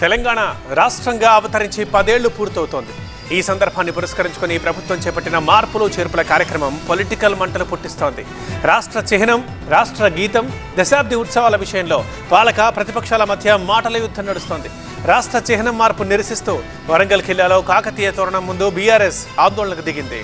తెలంగాణ రాష్ట్రంగా అవతరించి పదేళ్ళు పూర్తవుతోంది. ఈ సందర్భాన్ని పురస్కరించుకుని ప్రభుత్వం చేపట్టిన మార్పులు చేర్పుల కార్యక్రమం పొలిటికల్ మంటలు పుట్టిస్తోంది. రాష్ట్ర చిహ్నం రాష్ట్ర గీతం దశాబ్ది ఉత్సవాల విషయంలో పాలక ప్రతిపక్షాల మధ్య మాటల యుద్ధం నడుస్తోంది. రాష్ట్ర చిహ్నం మార్పు నిరసిస్తూ వరంగల్ జిల్లాలో కాకతీయ తోరణం ముందు బీఆర్ఎస్ ఆందోళనకు దిగింది.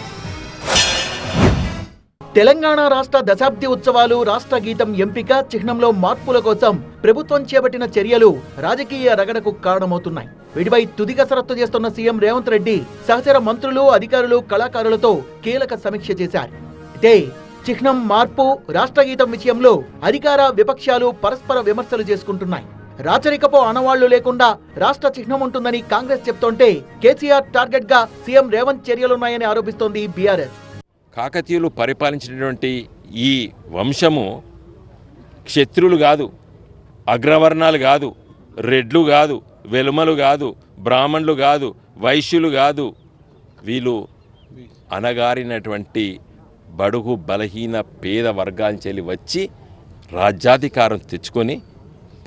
తెలంగాణ రాష్ట్ర దశాబ్ది ఉత్సవాలు రాష్ట్ర గీతం ఎంపిక చిహ్నంలో మార్పుల కోసం ప్రభుత్వం చేపట్టిన చర్యలు రాజకీయ రగడకు కారణమవుతున్నాయి. వీటిపై తుది కసరత్తు చేస్తున్న సీఎం రేవంత్ రెడ్డి సహచర మంత్రులు అధికారులు కళాకారులతో కీలక సమీక్ష చేశారు. అయితే చిహ్నం మార్పు రాష్ట్ర గీతం విషయంలో అధికార విపక్షాలు పరస్పర విమర్శలు చేసుకుంటున్నాయి. రాచరికపు ఆనవాళ్ళు లేకుండా రాష్ట్ర చిహ్నం ఉంటుందని కాంగ్రెస్ చెప్తోంటే కేసీఆర్ టార్గెట్గా సీఎం రేవంత్ చర్యలున్నాయని ఆరోపిస్తోంది బీఆర్ఎస్. కాకతీయులు పరిపాలించినటువంటి ఈ వంశము క్షత్రులు కాదు అగ్రవర్ణాలు కాదు రెడ్లు కాదు వెలుమలు కాదు బ్రాహ్మణులు కాదు వైశ్యులు కాదు. వీళ్ళు అనగారినటువంటి బడుగు బలహీన పేద వర్గాంచెలి వచ్చి రాజ్యాధికారం తెచ్చుకొని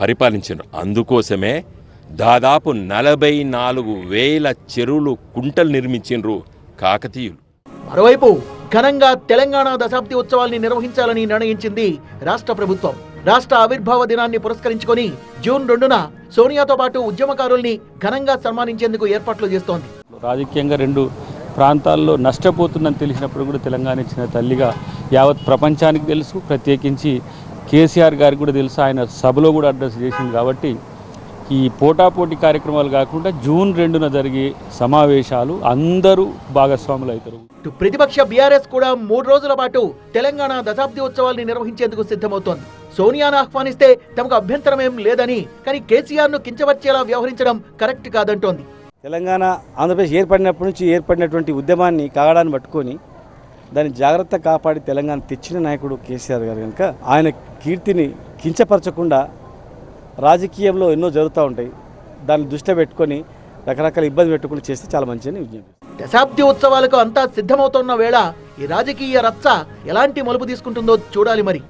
పరిపాలించారు. అందుకోసమే దాదాపు నలభై నాలుగు వేల చెరువులు కుంటలు నిర్మించిండ్రు కాకతీయులు. మరోవైపు ఘనంగా తెలంగాణ దశాబ్ది ఉత్సవాల్ని నిర్వహించాలని నిర్ణయించింది రాష్ట్ర ప్రభుత్వం. రాష్ట్ర ఆవిర్భావ దినాన్ని పురస్కరించుకొని జూన్ రెండున సోనియాతో పాటు ఉద్యమకారుల్ని ఘనంగా సన్మానించేందుకు ఏర్పాట్లు చేస్తోంది. రాజకీయంగా రెండు ప్రాంతాల్లో నష్టపోతుందని తెలిసినప్పుడు కూడా తెలంగాణ ఇచ్చిన తల్లిగా యావత్ ప్రపంచానికి తెలుసు. ప్రత్యేకించి కేసీఆర్ గారికి కూడా తెలుసు. ఆయన సభలో కూడా అడ్రస్ చేసింది కాబట్టి ఈ పోటాపోటీ కార్యక్రమాలు కాకుండా జూన్ రెండున జరిగే సమావేశాలు అందరూ భాగస్వాములు అవుతారు. ప్రతిపక్ష బీఆర్ఎస్ కూడా మూడు రోజుల పాటు తెలంగాణ దశాబ్ది ఉత్సవాల్ని నిర్వహించేందుకు సిద్ధమవుతోంది. సోనియాను ఆహ్వానిస్తే తమకు అభ్యంతరం ఏం లేదని కానీ కేసీఆర్ను కించవర్చేలా వ్యవహరించడం కరెక్ట్ కాదంటోంది. తెలంగాణ ఆంధ్రప్రదేశ్ ఏర్పడినప్పటి నుంచి ఏర్పడినటువంటి ఉద్యమాన్ని కాగడాన్ని పట్టుకొని దాన్ని జాగ్రత్త కాపాడి తెలంగాణ తెచ్చిన నాయకుడు కేసీఆర్ గారు కనుక ఆయన కీర్తిని కించపరచకుండా రాజకీయంలో ఎన్నో జరుగుతూ ఉంటాయి. దాన్ని దృష్టిలో పెట్టుకొని రకరకాల ఇబ్బంది పెట్టుకుని చేస్తే చాలా మంచిదని విజ్ఞప్తి దశాబ్ది ఉత్సవాలకు అంతా సిద్ధమవుతున్న వేళ ఈ రాజకీయ రచ్చ ఎలాంటి మలుపు తీసుకుంటుందో చూడాలి మరి.